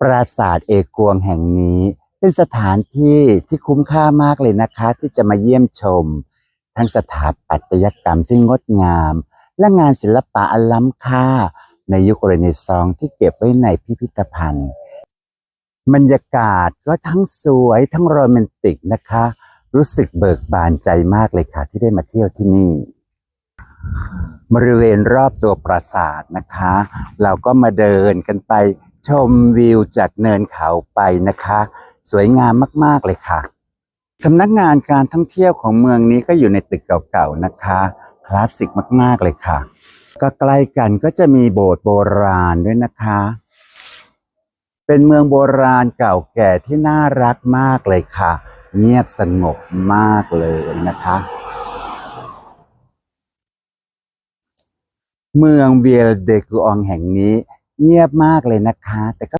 ปราสาทเอกวงแห่งนี้เป็นสถานที่ที่คุ้มค่ามากเลยนะคะ ที่จะมาเยี่ยมชม ทั้งสถาปัตยกรรมที่งดงาม และงานศิลปะอันล้ำค่า ในยุคเรเนซองส์ที่เก็บไว้ในพิพิธภัณฑ์ บรรยากาศก็ทั้งสวยทั้งโรแมนติกนะคะ รู้สึกเบิกบานใจมากเลยค่ะ ที่ได้มาเที่ยวที่นี่ บริเวณรอบตัวปราสาทนะคะ เราก็มาเดินกันไป ชมวิวจากเนินเขาไปนะคะ สวยงามมาก ๆ เลยค่ะสำนักงานการท่องเที่ยวของเมืองนี้ก็อยู่ในตึกเก่าๆนะคะ คลาสสิกมาก ๆ เลยค่ะ ก็ใกล้กันก็จะมีโบสถ์โบราณด้วยนะคะ เป็นเมืองโบราณเก่าแก่ที่น่ารักมากเลยค่ะ เงียบสงบมากเลยนะคะเมืองเวียลเดกูอองแห่งนี้ เงียบมากเลยนะคะแต่ก็